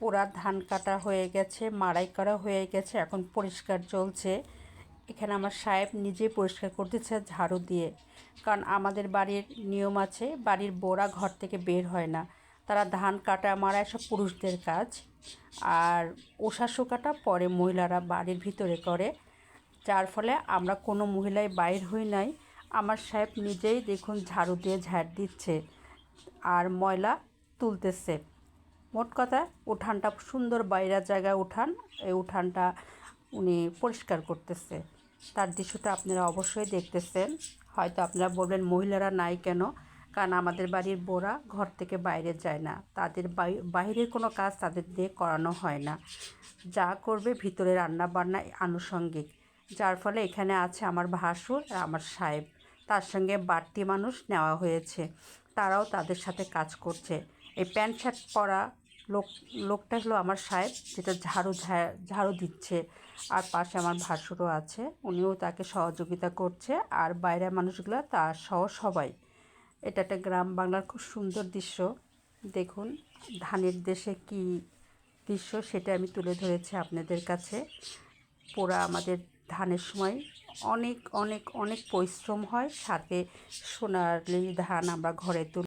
পোড়া ধান কাটা হয়ে গেছে, মাড়াই করা হয়ে গেছে, এখন পরিষ্কার চলছে। এখানে আমার সাহেব নিজেই পরিষ্কার করতেছে ঝাড়ু দিয়ে। কারণ আমাদের বাড়ির নিয়ম আছে, বাড়ির বোরা ঘর থেকে বের হয় না। তারা ধান কাটা মারা সব পুরুষদের কাজ। আর ওষা শুকাটা পরে মহিলারা বাড়ির ভিতরে করে। যার ফলে আমরা কোনো মহিলাই বাইর হই নাই। আমার সাহেব নিজেই দেখুন ঝাড়ু দিয়ে ঝাড় দিচ্ছে। আর ময়লা তুলতেছে। মোট কথা উঠানটা সুন্দর বাইরের জায়গায় উঠান, এই উঠানটা উনি পরিষ্কার করতেছে। তার দৃশ্যটা আপনারা অবশ্যই দেখতেছেন। হয়তো আপনারা বলবেন, মহিলারা নাই কেন? কারণ আমাদের বাড়ির বোরা ঘর থেকে বাইরে যায় না। তাদের বাইরের কোনো কাজ তাদের দিয়ে করানো হয় না। যা করবে ভিতরে রান্না বান্না আনুষঙ্গিক। যার ফলে এখানে আছে আমার ভাসুর আর আমার সাহেব। তার সঙ্গে বাড়তি মানুষ নেওয়া হয়েছে। তারাও তাদের সাথে কাজ করছে। এই প্যান্ট শার্ট পরা লোক, লোকটা হলো আমার সাহেব, যেটা ঝাড়ু ঝাড়ু দিচ্ছে। আর পাশে আমার ভাসুরও আছে, উনিও তাকে সহযোগিতা করছে। আর বাইরের মানুষগুলো তার সহ সবাই। এটা একটা গ্রাম বাংলার খুব সুন্দর দৃশ্য। দেখুন, ধানের দেশে কি দৃশ্য, সেটা আমি তুলে ধরেছি আপনাদের কাছে। পোড়া আমাদের ধানের সময় অনেক অনেক অনেক পরিশ্রম হয়। সাথে সোনালি ধান আমরা ঘরে তুলি।